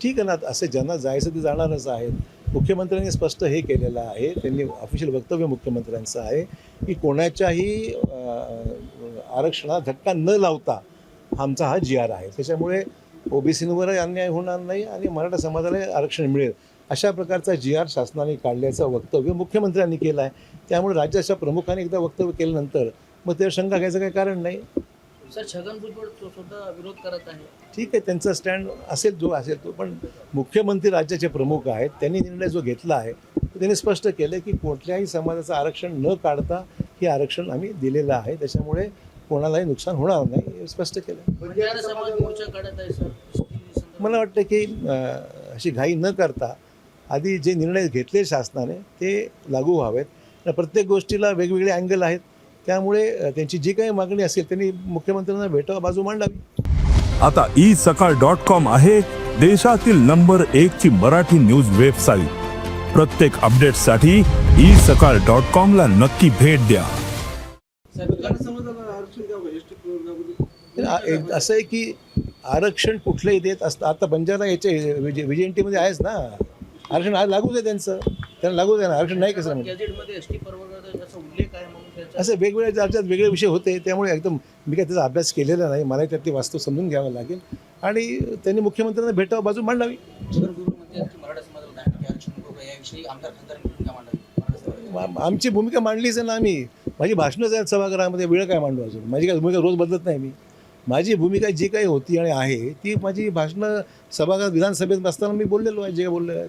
ठीक आहे ना असं ज्यांना जायचं ते जाणारच आहेत. मुख्यमंत्र्यांनी स्पष्ट हे केलेलं आहे त्यांनी ऑफिशियल वक्तव्य मुख्यमंत्र्यांचं आहे की कोणाच्याही आरक्षणात धक्का न लावता आमचा हा जी आर आहे. त्याच्यामुळे ओबीसींवरही अन्याय होणार नाही आणि मराठा समाजाला आरक्षण मिळेल. अशा प्रकारचा जी आर शासनाने काढल्याचं वक्तव्य मुख्यमंत्र्यांनी केलं आहे. त्यामुळे राज्याच्या प्रमुखाने एकदा वक्तव्य केल्यानंतर मग त्यावर शंका घ्यायचं काही कारण नाही. सर छगन भुजबळ तो सुद्धा विरोध करत आहे. ठीक आहे त्यांचा स्टँड असेल जो असेल तो पण मुख्यमंत्री राज्याचे प्रमुख आहेत त्यांनी निर्णय जो घेतला आहे तो त्यांनी स्पष्ट केलं की कुठल्याही समाजाचं आरक्षण न काढता हे आरक्षण आम्ही दिलेलं आहे. त्याच्यामुळे कोणालाही नुकसान होणार नाही हे स्पष्ट केलं बंजारा समाज मोर्चा काढत आहे सर मला वाटतं की अं, अशी घाई न करता आधी जे निर्णय घेतले शासनाने ते लागू व्हावेत. आणि प्रत्येक गोष्टीला वेगवेगळे अँगल आहेत. त्यामुळे त्यांची जी काही मागणी असेल त्यांनी मुख्यमंत्र्यांना भेटावं बाजू मांडावी. आता ई सकाळ डॉट कॉम आहे देशातील नंबर एक ची मराठी न्यूज वेबसाईट. प्रत्येक अपडेटसाठी ई सकाळ डॉट कॉम ला नक्की भेट द्या. असं आहे की आरक्षण कुठलंही देत असतं आता बंजारा याचे विजय एन टीमध्ये आहेच ना. आरक्षण आज लागूच आहे त्यांचं. त्यांना आहे ना आरक्षण नाही कसं म्हणजे असे वेगवेगळ्या राज्यात वेगळे विषय होते त्यामुळे एकदम मी काय त्याचा अभ्यास केलेला नाही मला त्यातली वास्तव समजून घ्यावं लागेल. आणि त्यांनी मुख्यमंत्र्यांना भेटावं बाजू मांडावी. आमची भूमिका मांडलीच आहे ना आम्ही. माझी भाषणच आहेत सभागृहामध्ये वेळ काय मांडू अजून? माझी काय भूमिका रोज बदलत नाही मी. माझी भूमिका जी काही होती आणि आहे ती माझी भाषणं सभागृहात विधानसभेत असताना मी बोललेलो आहे जे बोलले आहेत.